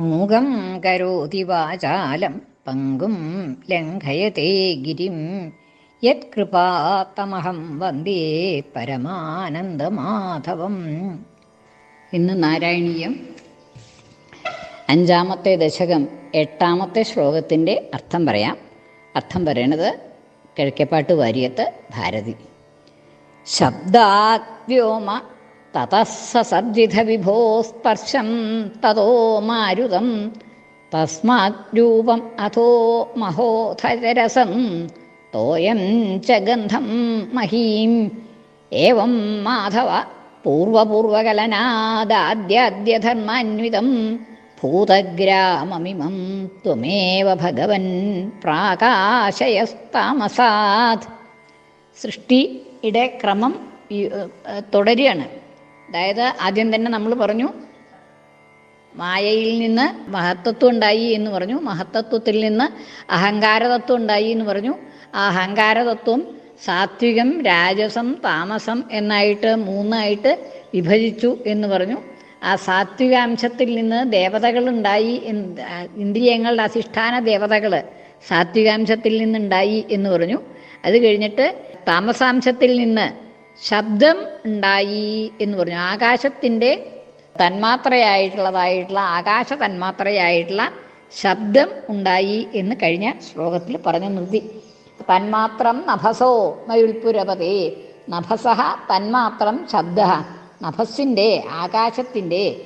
മൂകം കരോതി വാചാലം പങ്കും ലംഘയത്തെ ഗിരിം. യത്കൃപാത്തമഹം വന്ദേ പരമാനന്ദമാധവം. ഇന്ന് നാരായണീയം. അഞ്ചാമത്തെ ദശകം എട്ടാമത്തെ ശ്ലോകത്തിന്റെ അർത്ഥം പറയാം. അർത്ഥം പറയണത് കിഴക്കേപ്പാട്ട് വാര്യത്ത് ഭാരതി. ശബ്ദാവ്യോമ തതസ്സർജിത വിഭോ സ്പർശം തതോ മാരുതം. തസ്മാരൂപം അഥോ മഹോധരസം തോയം ച ഗന്ധം മഹീം. ഏവം മാധവ പൂർവപൂർവകലനാദാദ്യാദ്യധർമാന്വിതം. ഭൂതഗ്രാമമിമം ത്വമേവ ഭഗവൻ പ്രാകാശയസ്താമസാത്. സൃഷ്ടിയുടെ ക്രമം തുടരുകയാണ്. അതായത് ആദ്യം തന്നെ നമ്മൾ പറഞ്ഞു മായയിൽ നിന്ന് മഹത്തത്വം ഉണ്ടായി എന്ന് പറഞ്ഞു മഹത്തത്വത്തിൽ നിന്ന് അഹങ്കാരതത്വം ഉണ്ടായി എന്ന് പറഞ്ഞു. ആ അഹങ്കാരതത്വം സാത്വികം രാജസം താമസം എന്നായിട്ട് മൂന്നായിട്ട് വിഭജിച്ചു എന്ന് പറഞ്ഞു. ആ സാത്വികാംശത്തിൽ നിന്ന് ദേവതകളുണ്ടായി ഇന്ദ്രിയങ്ങളുടെ അധിഷ്ഠാന ദേവതകൾ സാത്വികാംശത്തിൽ നിന്നുണ്ടായി എന്ന് പറഞ്ഞു. അത് കഴിഞ്ഞിട്ട് താമസാംശത്തിൽ നിന്ന് ശബ്ദം ഉണ്ടായി എന്ന് പറഞ്ഞു. ആകാശത്തിന്റെ തന്മാത്രയായിട്ടുള്ളതായിട്ടുള്ള ആകാശ തന്മാത്രയായിട്ടുള്ള ശബ്ദം ഉണ്ടായി എന്ന് കഴിഞ്ഞ ശ്ലോകത്തിൽ പറഞ്ഞു നിർത്തി. തന്മാത്രം നഭസോ മയുൽപുരപതേ നഭസഹ തന്മാത്രം ശബ്ദ. നഭസിന്റെ ആകാശത്തിന്റെ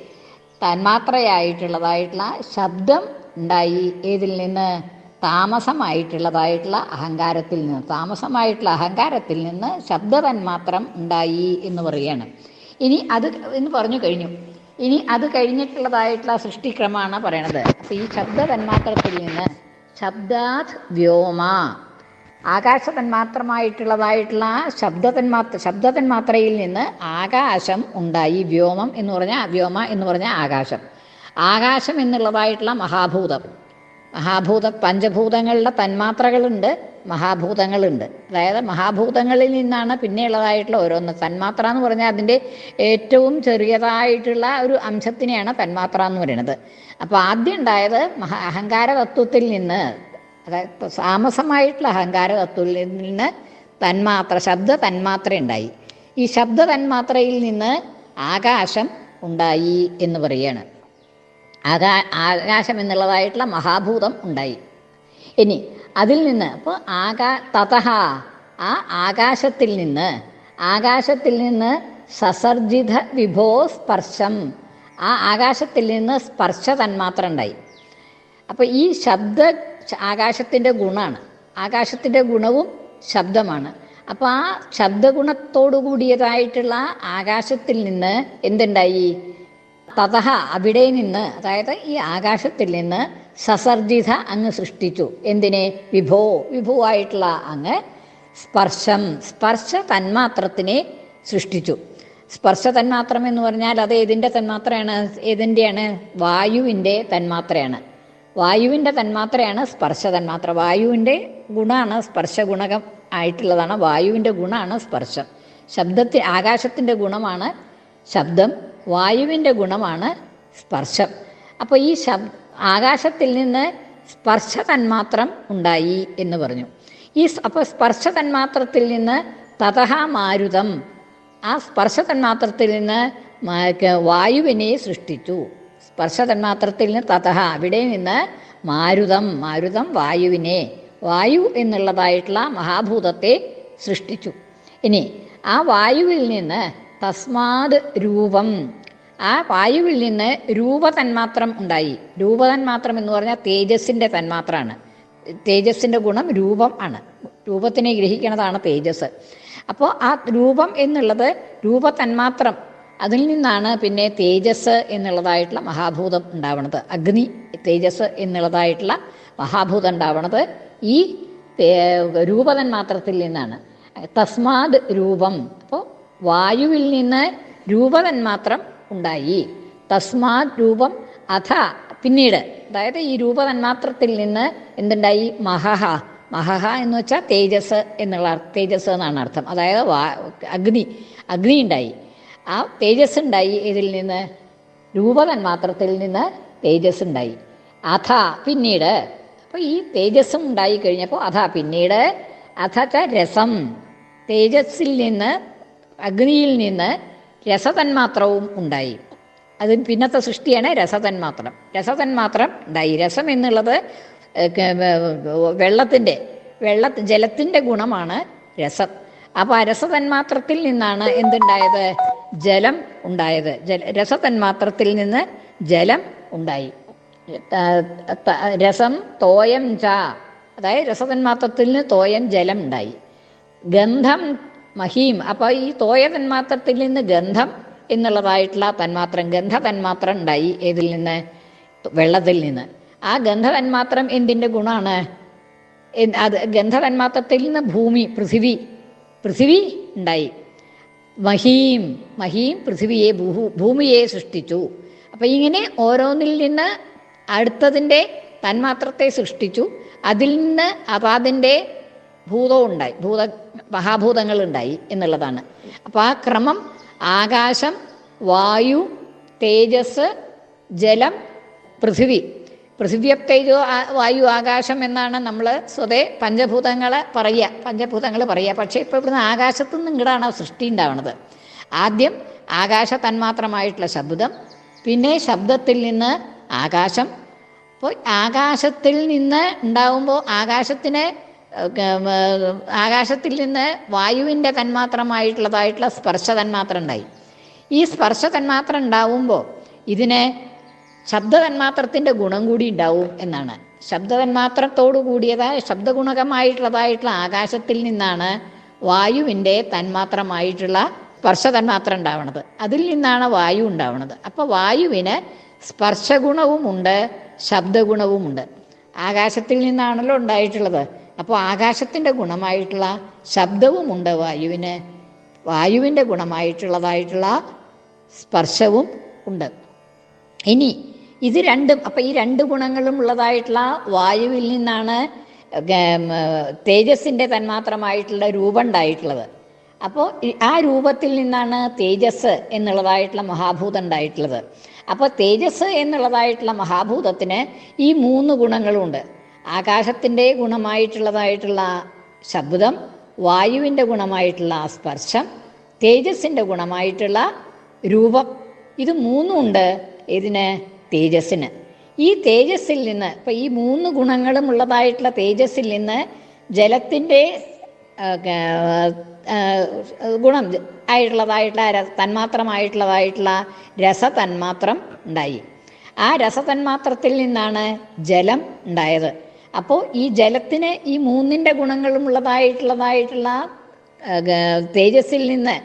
തന്മാത്രയായിട്ടുള്ളതായിട്ടുള്ള ശബ്ദം ഉണ്ടായി. ഏതിൽ നിന്ന്? താമസമായിട്ടുള്ളതായിട്ടുള്ള അഹങ്കാരത്തിൽ നിന്ന് താമസമായിട്ടുള്ള അഹങ്കാരത്തിൽ നിന്ന് ശബ്ദ മാത്രം ഉണ്ടായി എന്ന് പറയുകയാണ്. ഇനി അത് എന്ന് പറഞ്ഞു കഴിഞ്ഞു. ഇനി അത് കഴിഞ്ഞിട്ടുള്ളതായിട്ടുള്ള സൃഷ്ടിക്രമമാണ് പറയണത്. അപ്പോൾ ഈ ശബ്ദ തന്മാത്രത്തിൽ നിന്ന് ശബ്ദാത് വ്യോമ. ആകാശതന്മാത്രമായിട്ടുള്ളതായിട്ടുള്ള ശബ്ദതന്മാത്ര ശബ്ദതന്മാത്രയിൽ തന്മാത്ര ശബ്ദ തന്മാത്രയിൽ നിന്ന് ആകാശം ഉണ്ടായി. വ്യോമം എന്ന് പറഞ്ഞാൽ വ്യോമ എന്ന് പറഞ്ഞാൽ ആകാശം. ആകാശം എന്നുള്ളതായിട്ടുള്ള മഹാഭൂതം. മഹാഭൂത പഞ്ചഭൂതങ്ങളുടെ തന്മാത്രകളുണ്ട് മഹാഭൂതങ്ങളുണ്ട്. അതായത് മഹാഭൂതങ്ങളിൽ നിന്നാണ് പിന്നെയുള്ളതായിട്ടുള്ള ഓരോന്ന്. തന്മാത്ര എന്ന് പറഞ്ഞാൽ അതിന്റെ ഏറ്റവും ചെറിയതായിട്ടുള്ള ഒരു അംശത്തിനെയാണ് തന്മാത്ര എന്ന് പറയുന്നത്. അപ്പോൾ ആദ്യം ഉണ്ടായത് മഹാ അഹങ്കാര തത്വത്തിൽ നിന്ന് അതായത് താമസമായിട്ടുള്ള അഹങ്കാര തത്വത്തിൽ നിന്ന് തന്മാത്ര ശബ്ദ തന്മാത്ര ഉണ്ടായി. ഈ ശബ്ദ തന്മാത്രയിൽ നിന്ന് ആകാശം ഉണ്ടായി എന്ന് പറയുകയാണ്. ആകാ ആകാശം എന്നുള്ളതായിട്ടുള്ള മഹാഭൂതം ഉണ്ടായി. ഇനി അതിൽ നിന്ന് അപ്പോൾ ആകാ തതഹ ആ ആകാശത്തിൽ നിന്ന് ആകാശത്തിൽ നിന്ന് സസർജിത വിഭോ സ്പർശം ആ ആകാശത്തിൽ നിന്ന് സ്പർശ തന്മാത്ര ഉണ്ടായി. അപ്പോൾ ഈ ശബ്ദ ആകാശത്തിന്റെ ഗുണമാണ് ആകാശത്തിന്റെ ഗുണവും ശബ്ദമാണ്. അപ്പോൾ ആ ശബ്ദഗുണത്തോടു കൂടിയതായിട്ടുള്ള ആകാശത്തിൽ നിന്ന് എന്തുണ്ടായി? തതഹ അവിടെ നിന്ന് അതായത് ഈ ആകാശത്തിൽ നിന്ന് സസർജിത അങ്ങ് സൃഷ്ടിച്ചു. എന്തിനെ? വിഭോ വിഭുവായിട്ടുള്ള അങ്ങ് സ്പർശം. സ്പർശ തന്മാത്രത്തിനെ സൃഷ്ടിച്ചു. സ്പർശ തന്മാത്രം എന്ന് പറഞ്ഞാൽ അത് ഏതിന്റെ തന്മാത്രയാണ്? ഏതിന്റെയാണ്? വായുവിന്റെ തന്മാത്രയാണ്. വായുവിന്റെ തന്മാത്രയാണ് സ്പർശ തന്മാത്ര. വായുവിന്റെ ഗുണമാണ് സ്പർശ ഗുണകം ആയിട്ടുള്ളതാണ്. വായുവിന്റെ ഗുണമാണ് സ്പർശം. ശബ്ദത്തി ആകാശത്തിന്റെ ഗുണമാണ് ശബ്ദം. വായുവിന്റെ ഗുണമാണ് സ്പർശം. അപ്പോൾ ഈ ശബ് ആകാശത്തിൽ നിന്ന് സ്പർശ തന്മാത്രം ഉണ്ടായി എന്ന് പറഞ്ഞു. ഈ അപ്പോൾ സ്പർശ തന്മാത്രത്തിൽ നിന്ന് തതഹ മാരുതം. ആ സ്പർശ തന്മാത്രത്തിൽ നിന്ന് വായുവിനെ സൃഷ്ടിച്ചു. സ്പർശ തന്മാത്രത്തിൽ നിന്ന് തതഹ അവിടെ നിന്ന് മാരുതം മാരുതം വായുവിനെ. വായു എന്നുള്ളതായിട്ടുള്ള മഹാഭൂതത്തെ സൃഷ്ടിച്ചു. ഇനി ആ വായുവിൽ നിന്ന് തസ്മാത് രൂപം. ആ വായുവിൽ നിന്ന് രൂപ രൂപതന്മാത്രം ഉണ്ടായി. രൂപ രൂപതന്മാത്രം എന്ന് പറഞ്ഞാൽ തേജസ്സിന്റെ തന്മാത്രമാണ് തേജസ്സിന്റെ ഗുണം രൂപം ആണ്. രൂപത്തിനെ ഗ്രഹിക്കുന്നതാണ് തേജസ്. അപ്പോൾ ആ രൂപം എന്നുള്ളത് രൂപ രൂപതന്മാത്രം. അതിൽ നിന്നാണ് പിന്നെ തേജസ് എന്നുള്ളതായിട്ടുള്ള മഹാഭൂതം ഉണ്ടാവണത്. അഗ്നി തേജസ് എന്നുള്ളതായിട്ടുള്ള മഹാഭൂതം ഉണ്ടാവണത് ഈ രൂപതന്മാത്രത്തിൽ നിന്നാണ്. തസ്മാത് രൂപം. അപ്പോൾ വായുവിൽ നിന്ന് രൂപതൻ മാത്രം ഉണ്ടായി. തസ്മാത് രൂപം അഥ. പിന്നീട് അതായത് ഈ രൂപതന്മാത്രത്തിൽ നിന്ന് എന്തുണ്ടായി? മഹഹ. മഹഹ എന്ന് വെച്ചാൽ തേജസ് എന്നുള്ള തേജസ് എന്നാണ് അർത്ഥം. അതായത് വാ അഗ്നി. അഗ്നി ഉണ്ടായി. ആ തേജസ് ഉണ്ടായി ഇതിൽ നിന്ന്? രൂപതന്മാത്രത്തിൽ നിന്ന് തേജസ് ഉണ്ടായി. അഥ പിന്നീട് അപ്പോൾ ഈ തേജസ്സും ഉണ്ടായി കഴിഞ്ഞപ്പോൾ അഥ പിന്നീട് അഥ രസം. തേജസ്സിൽ നിന്ന് അഗ്നിയിൽ നിന്ന് രസതന്മാത്രവും ഉണ്ടായി. അത് പിന്നത്തെ സൃഷ്ടിയാണ് രസതന്മാത്രം. രസതന്മാത്രം ഉണ്ടായി. രസം എന്നുള്ളത് വെള്ളത്തിന്റെ വെള്ള ജലത്തിന്റെ ഗുണമാണ് രസം. അപ്പോൾ ആ രസതന്മാത്രത്തിൽ നിന്നാണ് എന്തുണ്ടായത്? ജലം ഉണ്ടായത്. ജല രസതന്മാത്രത്തിൽ നിന്ന് ജലം ഉണ്ടായി. രസം തോയം ച അതായത് രസതന്മാത്രത്തിൽ നിന്ന് തോയം ജലം ഉണ്ടായി. ഗന്ധം മഹീം. അപ്പോൾ ഈ തോയ തന്മാത്രത്തിൽ നിന്ന് ഗന്ധം എന്നുള്ളതായിട്ടുള്ള തന്മാത്രം ഗന്ധ തന്മാത്രം ഉണ്ടായി ഏതിൽ നിന്ന്? വെള്ളത്തിൽ നിന്ന്. ആ ഗന്ധ തന്മാത്രം എന്തിന്റെ ഗുണമാണ് അത് ഗന്ധ തന്മാത്രത്തിൽ നിന്ന് ഭൂമി പൃഥിവി പൃഥിവി ഉണ്ടായി. മഹീം മഹീം പൃഥിവിയെ ഭൂ ഭൂമിയെ സൃഷ്ടിച്ചു. അപ്പം ഇങ്ങനെ ഓരോന്നിൽ നിന്ന് അടുത്തതിന്റെ തന്മാത്രത്തെ സൃഷ്ടിച്ചു. അതിൽ നിന്ന് അതാതിന്റെ ഭൂതവും ഉണ്ടായി ഭൂത മഹാഭൂതങ്ങളുണ്ടായി എന്നുള്ളതാണ്. അപ്പോൾ ആ ക്രമം ആകാശം വായു തേജസ് ജലം പൃഥിവി. പൃഥിവ്യപ്തേജോ ആ- വായു ആകാശം എന്നാണ് നമ്മൾ സ്വതേ പഞ്ചഭൂതങ്ങളെ പറയുക പഞ്ചഭൂതങ്ങൾ പറയുക. പക്ഷേ ഇപ്പോൾ ഇവിടുന്ന് ആകാശത്തു നിന്ന് ഇങ്ങടാണ് സൃഷ്ടി ഉണ്ടാവുന്നത് ആദ്യം ആകാശ തന്മാത്രമായിട്ടുള്ള ശബ്ദം പിന്നെ ശബ്ദത്തിൽ നിന്ന് ആകാശം. അപ്പോൾ ആകാശത്തിൽ നിന്ന് ഉണ്ടാവുമ്പോൾ ആകാശത്തിന് ആകാശത്തിൽ നിന്ന് വായുവിന്റെ തന്മാത്രമായിട്ടുള്ളതായിട്ടുള്ള സ്പർശ തന്മാത്രം ഉണ്ടായി ഈ സ്പർശ തന്മാത്രം ഉണ്ടാവുമ്പോൾ ഇതിന് ശബ്ദ തന്മാത്രത്തിന്റെ ഗുണം കൂടി ഉണ്ടാവും എന്നാണ്. ശബ്ദ തന്മാത്രത്തോടു കൂടിയതായ ശബ്ദഗുണകമായിട്ടുള്ളതായിട്ടുള്ള ആകാശത്തിൽ നിന്നാണ് വായുവിന്റെ തന്മാത്രമായിട്ടുള്ള സ്പർശ തന്മാത്രം ഉണ്ടാവണത് അതിൽ നിന്നാണ് വായു ഉണ്ടാവണത്. അപ്പോൾ വായുവിന് സ്പർശഗുണവുമുണ്ട് ശബ്ദഗുണവുമുണ്ട്. ആകാശത്തിൽ നിന്നാണല്ലോ ഉണ്ടായിട്ടുള്ളത്. അപ്പോൾ ആകാശത്തിന്റെ ഗുണമായിട്ടുള്ള ശബ്ദവുമുണ്ട് വായുവിന്. വായുവിന്റെ ഗുണമായിട്ടുള്ളതായിട്ടുള്ള സ്പർശവും ഉണ്ട്. ഇനി ഇത് രണ്ടും അപ്പം ഈ രണ്ട് ഗുണങ്ങളും ഉള്ളതായിട്ടുള്ള വായുവിൽ നിന്നാണ് തേജസ്സിന്റെ തന്മാത്രമായിട്ടുള്ള രൂപം ഉണ്ടായിട്ടുള്ളത്. അപ്പോൾ ആ രൂപത്തിൽ നിന്നാണ് തേജസ് എന്നുള്ളതായിട്ടുള്ള മഹാഭൂതം ഉണ്ടായിട്ടുള്ളത്. അപ്പോൾ തേജസ് എന്നുള്ളതായിട്ടുള്ള മഹാഭൂതത്തിന് ഈ മൂന്ന് ഗുണങ്ങളുണ്ട്. ആകാശത്തിന്റെ ഗുണമായിട്ടുള്ളതായിട്ടുള്ള ശബ്ദം വായുവിന്റെ ഗുണമായിട്ടുള്ള സ്പർശം തേജസ്സിന്റെ ഗുണമായിട്ടുള്ള രൂപം. ഇത് മൂന്നും ഉണ്ട്. ഇതിന് തേജസ്സിന്. ഈ തേജസ്സിൽ നിന്ന് ഇപ്പം ഈ മൂന്ന് ഗുണങ്ങളും ഉള്ളതായിട്ടുള്ള തേജസ്സിൽ നിന്ന് ജലത്തിന്റെ ഗുണം ആയിട്ടുള്ളതായിട്ടുള്ള തന്മാത്രമായിട്ടുള്ളതായിട്ടുള്ള രസതന്മാത്രം ഉണ്ടായി. ആ രസതന്മാത്രത്തിൽ നിന്നാണ് ജലം ഉണ്ടായത്. അപ്പോൾ ഈ ജലത്തിന് ഈ മൂന്നിന്റെ ഗുണങ്ങളും ഉള്ളതായിട്ടുള്ളതായിട്ടുള്ള തേജസ്സിൽ നിന്ന്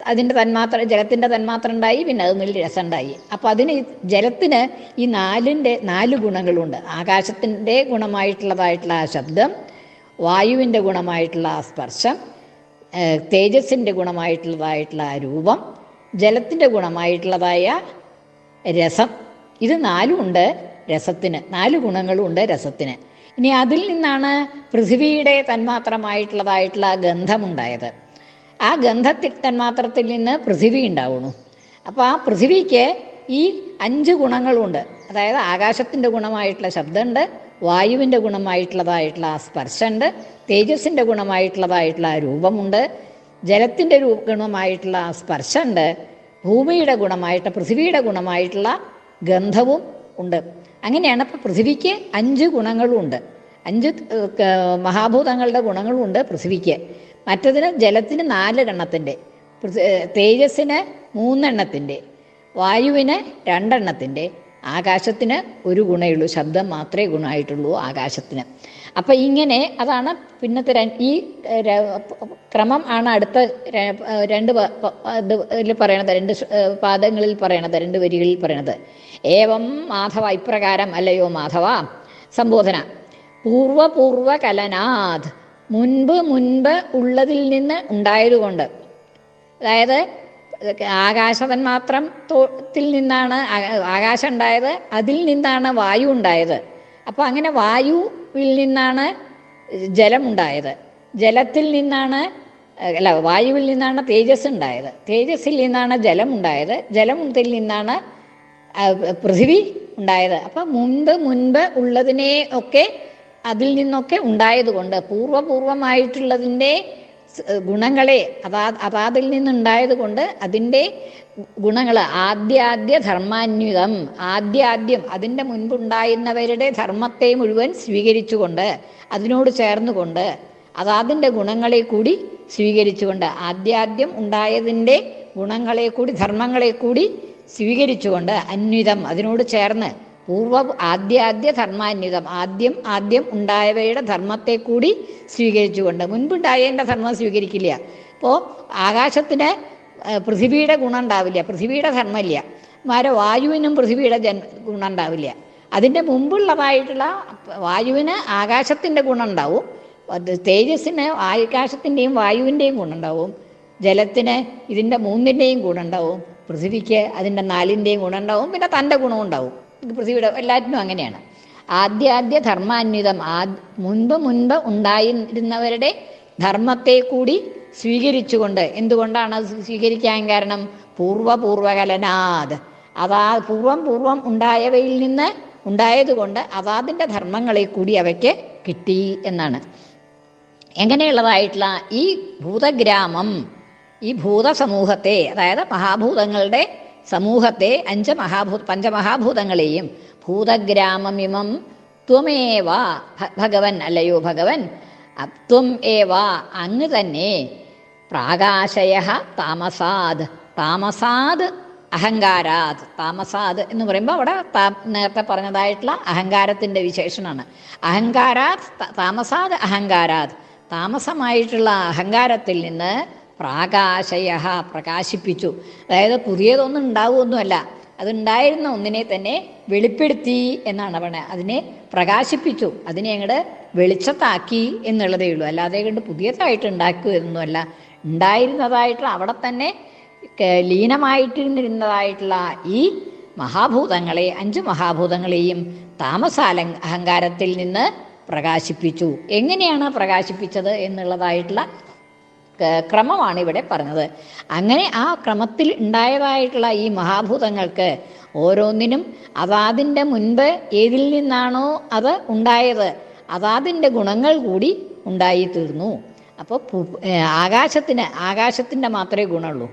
അതിന്റെ തന്മാത്ര ജലത്തിന്റെ തന്മാത്ര ഉണ്ടായി പിന്നെ രസം ഉണ്ടായി അപ്പോൾ അതിന് ജലത്തിന് ഈ നാലിന്റെ നാല് ഗുണങ്ങളുണ്ട്. ആകാശത്തിന്റെ ഗുണമായിട്ടുള്ളതായിട്ടുള്ള ആ ശബ്ദം വായുവിന്റെ ഗുണമായിട്ടുള്ള ആ സ്പർശം തേജസ്സിന്റെ ഗുണമായിട്ടുള്ളതായിട്ടുള്ള ആ രൂപം ജലത്തിന്റെ ഗുണമായിട്ടുള്ളതായ രസം. ഇത് നാലുമുണ്ട് രസത്തിന്. നാല് ഗുണങ്ങളും ഉണ്ട് രസത്തിന്. ഇനി അതിൽ നിന്നാണ് പൃഥിവിയുടെ തന്മാത്രമായിട്ടുള്ളതായിട്ടുള്ള ഗന്ധമുണ്ടായത്. ആ ഗന്ധത്തിൽ തന്മാത്രത്തിൽ നിന്ന് പൃഥിവി ഉണ്ടാവുന്നു. അപ്പോൾ ആ പൃഥിവിക്ക് ഈ അഞ്ച് ഗുണങ്ങളുണ്ട്. അതായത് ആകാശത്തിന്റെ ഗുണമായിട്ടുള്ള ശബ്ദമുണ്ട് വായുവിന്റെ ഗുണമായിട്ടുള്ളതായിട്ടുള്ള ആ സ്പർശമുണ്ട് തേജസ്സിന്റെ ഗുണമായിട്ടുള്ളതായിട്ടുള്ള രൂപമുണ്ട് ജലത്തിന്റെ രൂ ഗുണമായിട്ടുള്ള സ്പർശമുണ്ട് ഭൂമിയുടെ ഗുണമായിട്ട് പൃഥിവിയുടെ ഗുണമായിട്ടുള്ള ഗന്ധവും ഉണ്ട്. അങ്ങനെയാണ് അപ്പോൾ പൃഥിവിക്ക് അഞ്ച് ഗുണങ്ങളുണ്ട്. അഞ്ച് മഹാഭൂതങ്ങളുടെ ഗുണങ്ങളുണ്ട് പൃഥ്വിക്ക്. മറ്റതിന് ജലത്തിന് നാലെണ്ണത്തിന്റെ തേജസ്സിന് മൂന്നെണ്ണത്തിന്റെ വായുവിന് രണ്ടെണ്ണത്തിന്റെ ആകാശത്തിന് ഒരു ഗുണയുള്ളൂ ശബ്ദം മാത്രമേ ഗുണമായിട്ടുള്ളൂ ആകാശത്തിന്. അപ്പം ഇങ്ങനെ അതാണ് പിന്നത്തെ ഈ ക്രമം ആണ് അടുത്ത രണ്ട് ഇതിൽ പറയണത് രണ്ട് പാദങ്ങളിൽ പറയണത് രണ്ട് വരികളിൽ പറയണത്. ഏവം മാധവ ഇപ്രകാരം അല്ലയോ മാധവ? സംബോധന. പൂർവപൂർവ കലനാഥ് മുൻപ് മുൻപ് ഉള്ളതിൽ നിന്ന് ഉണ്ടായതുകൊണ്ട്. അതായത് ആകാശവൻ മാത്രം ത്തിൽ നിന്നാണ് ആകാശം ഉണ്ടായത് അതിൽ നിന്നാണ് വായു ഉണ്ടായത്. അപ്പോൾ അങ്ങനെ വായുവിൽ നിന്നാണ് ജലം ഉണ്ടായത്. ജലത്തിൽ നിന്നാണ് അല്ല വായുവിൽ നിന്നാണ് തേജസ് ഉണ്ടായത്. തേജസ്സിൽ നിന്നാണ് ജലം ഉണ്ടായത്. ജലത്തിൽ നിന്നാണ് പൃഥിവി ഉണ്ടായത്. അപ്പം മുൻപ് മുൻപ് ഉള്ളതിനെ ഒക്കെ അതിൽ നിന്നൊക്കെ ഉണ്ടായതുകൊണ്ട് പൂർവപൂർവമായിട്ടുള്ളതിന്റെ സ് ഗുണങ്ങളെ അതാ അതാതിൽ നിന്നുണ്ടായത് കൊണ്ട് അതിന്റെ ഗുണങ്ങൾ ആദ്യാദ്യ ധർമാന്വിതം ആദ്യാദ്യം അതിന്റെ മുൻപുണ്ടായിരുന്നവരുടെ ധർമ്മത്തെ മുഴുവൻ സ്വീകരിച്ചുകൊണ്ട് അതിനോട് ചേർന്നുകൊണ്ട് അതാതിന്റെ ഗുണങ്ങളെ കൂടി സ്വീകരിച്ചുകൊണ്ട് ആദ്യാദ്യം ഉണ്ടായതിന്റെ ഗുണങ്ങളെ കൂടി ധർമ്മങ്ങളെ കൂടി സ്വീകരിച്ചുകൊണ്ട് അന്വിതം അതിനോട് ചേർന്ന് പൂർവ ആദ്യാദ്യ ധർമാന്വിതം. ആദ്യം ആദ്യം ഉണ്ടായവയുടെ ധർമ്മത്തെ കൂടി സ്വീകരിച്ചുകൊണ്ട്. മുൻപുണ്ടായതിന്റെ ധർമ്മം സ്വീകരിക്കില്ല. ഇപ്പോൾ ആകാശത്തിന് പൃഥിവിയുടെ ഗുണം ഉണ്ടാവില്ല. പൃഥിവിയുടെ ധർമ്മമില്ല. മാരെ വായുവിനും പൃഥിവിയുടെ ജൻ ഗുണം ഉണ്ടാവില്ല. അതിന്റെ മുമ്പുള്ളതായിട്ടുള്ള വായുവിന് ആകാശത്തിന്റെ ഗുണം ഉണ്ടാവും. തേജസ്സിന് ആകാശത്തിന്റെയും വായുവിന്റെയും ഗുണം ഉണ്ടാവും. ജലത്തിന് ഇതിന്റെ മൂന്നിന്റെയും ഗുണം ഉണ്ടാവും. പൃഥ്വിക്ക് അതിന്റെ നാലിന്റെയും ഗുണം ഉണ്ടാവും. പിന്നെ തന്റെ ഇത് പൃഥ്വിയുടെ എല്ലാറ്റിനും അങ്ങനെയാണ്. ആദ്യാദ്യ ധർമാന്വിതം ആ മുൻപ് മുൻപ് ഉണ്ടായിരുന്നവരുടെ ധർമ്മത്തെ കൂടി സ്വീകരിച്ചുകൊണ്ട് എന്തുകൊണ്ടാണ് അത് സ്വീകരിക്കാൻ കാരണം? പൂർവപൂർവകലനാത്. അതാ പൂർവം പൂർവം ഉണ്ടായവയിൽ നിന്ന് ഉണ്ടായതുകൊണ്ട് അതാതിന്റെ ധർമ്മങ്ങളെ കൂടി അവയ്ക്ക് കിട്ടി എന്നാണ്. എങ്ങനെയുള്ളതായിട്ടുള്ള ഈ ഭൂതഗ്രാമം ഈ ഭൂതസമൂഹത്തെ അതായത് മഹാഭൂതങ്ങളുടെ സമൂഹത്തെ അഞ്ച് മഹാഭൂ പഞ്ചമഹാഭൂതങ്ങളെയും ഭൂതഗ്രാമമിമം ത്വമേവ ഭഗവൻ അല്ലയോ ഭഗവൻ? ത്വം ഏവ അങ്ങ് തന്നെ പ്രാകാശയ താമസാദ്. താമസാദ് അഹങ്കാരാത് താമസാത് എന്ന് പറയുമ്പോൾ അവിടെ നേരത്തെ പറഞ്ഞതായിട്ടുള്ള അഹങ്കാരത്തിന്റെ വിശേഷണമാണ്. അഹങ്കാരാത് താമസാദ് അഹങ്കാരാത് താമസമായിട്ടുള്ള അഹങ്കാരത്തിൽ നിന്ന് പ്രാകാശയ പ്രകാശിപ്പിച്ചു. അതായത് പുതിയതൊന്നും ഉണ്ടാവുമൊന്നുമല്ല. അതുണ്ടായിരുന്ന ഒന്നിനെ തന്നെ വെളിപ്പെടുത്തി എന്നാണ് പറയുന്നത് അതിനെ പ്രകാശിപ്പിച്ചു. അതിനെ അങ്ങോട്ട് വെളിച്ചത്താക്കി എന്നുള്ളതേ ഉള്ളൂ. അല്ലാതെ കണ്ട് പുതിയതായിട്ട് ഉണ്ടാക്കുക എന്നൊന്നുമല്ല. ഉണ്ടായിരുന്നതായിട്ടുള്ള അവിടെ തന്നെ ലീനമായിട്ടിരുന്നിരുന്നതായിട്ടുള്ള ഈ മഹാഭൂതങ്ങളെ അഞ്ച് മഹാഭൂതങ്ങളെയും താമസാല അഹങ്കാരത്തിൽ നിന്ന് പ്രകാശിപ്പിച്ചു. എങ്ങനെയാണ് പ്രകാശിപ്പിച്ചത് എന്നുള്ളതായിട്ടുള്ള ക്രമമാണ് ഇവിടെ പറഞ്ഞത്. അങ്ങനെ ആ ക്രമത്തിൽ ഉണ്ടായതായിട്ടുള്ള ഈ മഹാഭൂതങ്ങൾക്ക് ഓരോന്നിനും അതാതിന്റെ മുൻപ് ഏതിൽ നിന്നാണോ അത് ഉണ്ടായത് അതാതിന്റെ ഗുണങ്ങൾ കൂടി ഉണ്ടായിത്തീർന്നു. അപ്പോൾ ആകാശത്തിന് ആകാശത്തിന്റെ മാത്രമേ ഗുണമുള്ളൂ.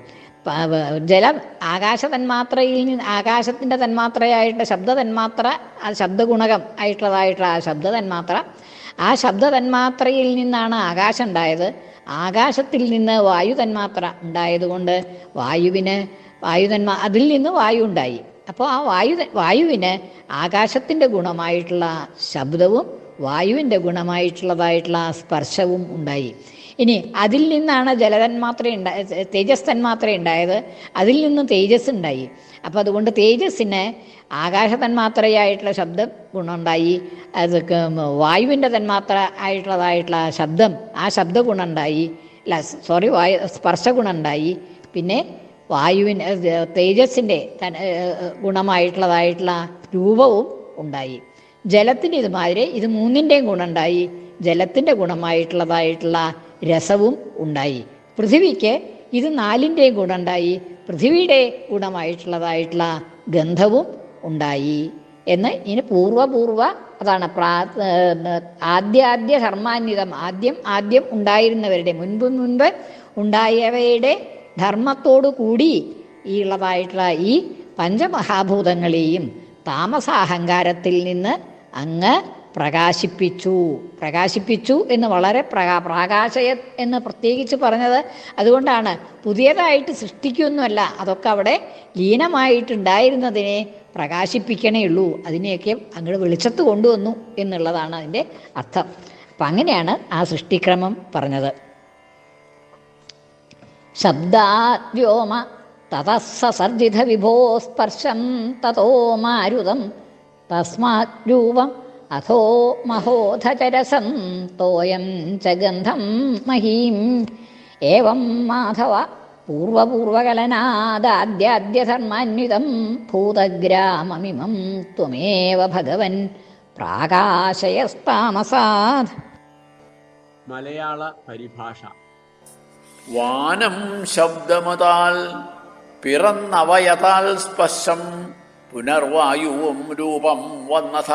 ജലം ആകാശ തന്മാത്രയിൽ നിന്ന് ആകാശത്തിന്റെ തന്മാത്രയായിട്ട് ശബ്ദ തന്മാത്ര ആ ശബ്ദഗുണകം ആയിട്ടുള്ളതായിട്ടുള്ള ആ ശബ്ദ തന്മാത്ര ആ ശബ്ദ തന്മാത്രയിൽ നിന്നാണ് ആകാശം ഉണ്ടായത്. ആകാശത്തിൽ നിന്ന് വായു തന്മാത്ര ഉണ്ടായതുകൊണ്ട് വായുവിന് വായു തന്മാ അതിൽ നിന്ന് വായു ഉണ്ടായി. അപ്പോൾ ആ വായു വായുവിന് ആകാശത്തിന്റെ ഗുണമായിട്ടുള്ള ശബ്ദവും വായുവിന്റെ ഗുണമായിട്ടുള്ളതായിട്ടുള്ള സ്പർശവും ഉണ്ടായി. ഇനി അതിൽ നിന്നാണ് ജലതന്മാത്ര ഉണ്ടായ തേജസ് തന്മാത്ര ഉണ്ടായത്. അതിൽ നിന്ന് തേജസ് ഉണ്ടായി. അപ്പോൾ അതുകൊണ്ട് തേജസ്സിന് ആകാശ തന്മാത്രയായിട്ടുള്ള ശബ്ദം ഗുണമുണ്ടായി. അത് വായുവിന്റെ തന്മാത്ര ആയിട്ടുള്ളതായിട്ടുള്ള ശബ്ദം ആ ശബ്ദ ഗുണമുണ്ടായി. അല്ല സോറി വായു സ്പർശ ഗുണമുണ്ടായി. പിന്നെ വായുവിന് തേജസ്സിന്റെ ഗുണമായിട്ടുള്ളതായിട്ടുള്ള രൂപവും ഉണ്ടായി. ജലത്തിന് ഇതുമാതിരി ഇത് മൂന്നിന്റെയും ഗുണമുണ്ടായി. ജലത്തിന്റെ ഗുണമായിട്ടുള്ളതായിട്ടുള്ള രസവും ഉണ്ടായി. പൃഥിവിക്ക് ഇത് നാലിന്റെയും ഗുണമുണ്ടായി പൃഥിവിയുടെ ഗുണമായിട്ടുള്ളതായിട്ടുള്ള ഗന്ധവും ഉണ്ടായി. എന്ന് ഇനി പൂർവപൂർവ അതാണ് പ്രാ ആദ്യ ആദ്യാദ്യ ധർമാന്വിതം ആദ്യം ആദ്യം ഉണ്ടായിരുന്നവരുടെ മുൻപ് മുൻപ് ഉണ്ടായവയുടെ ധർമ്മത്തോടു കൂടി ഈ ഉള്ളതായിട്ടുള്ള ഈ പഞ്ചമഹാഭൂതങ്ങളെയും താമസാഹങ്കാരത്തിൽ നിന്ന് അങ്ങ് പ്രകാശിപ്പിച്ചു. പ്രകാശിപ്പിച്ചു എന്ന് വളരെ പ്രകാ പ്രാകാശയ എന്ന് പ്രത്യേകിച്ച് പറഞ്ഞത് അതുകൊണ്ടാണ്. പുതിയതായിട്ട് സൃഷ്ടിക്കൊന്നുമല്ല അതൊക്കെ അവിടെ ലീനമായിട്ടുണ്ടായിരുന്നതിനെ പ്രകാശിപ്പിക്കണേ ഉള്ളൂ. അതിനെയൊക്കെ അങ്ങോട്ട് വെളിച്ചത്ത് കൊണ്ടുവന്നു എന്നുള്ളതാണ് അതിന്റെ അർത്ഥം. അപ്പം അങ്ങനെയാണ് ആ സൃഷ്ടിക്രമം പറഞ്ഞത്. ശബ്ദാദ്യോമ തതസ്സർജിത വിഭോ സ്പർശം തതോ മാരുതം തസ്മാത് രൂപം അഥോ മഹോധചരസം തോയം ച ഗന്ധം മഹീം. ഏവം മാധവ പൂർവപൂർവകലനാദാദ്യാദ്യധർമാന്വിതം ഭൂതഗ്രാമമിമം ത്വമേവ ഭഗവൻ പ്രാകാശയസ്താമസാദ്. മലയാള പരിഭാഷ. വാനം ശബ്ദമതാൽ പിറന്നവയതാൽ സ്പർശം പുനർവായുവും രൂപം വന്നഥ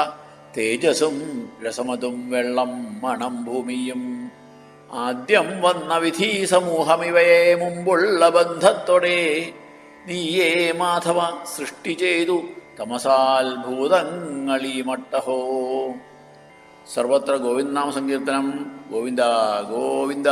തേജസ്സും രസമതും വെള്ളം മണം ഭൂമിയും. ആദ്യം വന്ന വിധി സമൂഹമിവയെ മുമ്പുള്ള ബന്ധത്തോടെ നീയേ മാധവ സൃഷ്ടി ചെയ്തു തമസാൽ ഭൂതങ്ങളീ മട്ടഹോ. സർവത്ര ഗോവിന്ദനാമ സങ്കീർത്തനം. ഗോവിന്ദ ഗോവിന്ദ.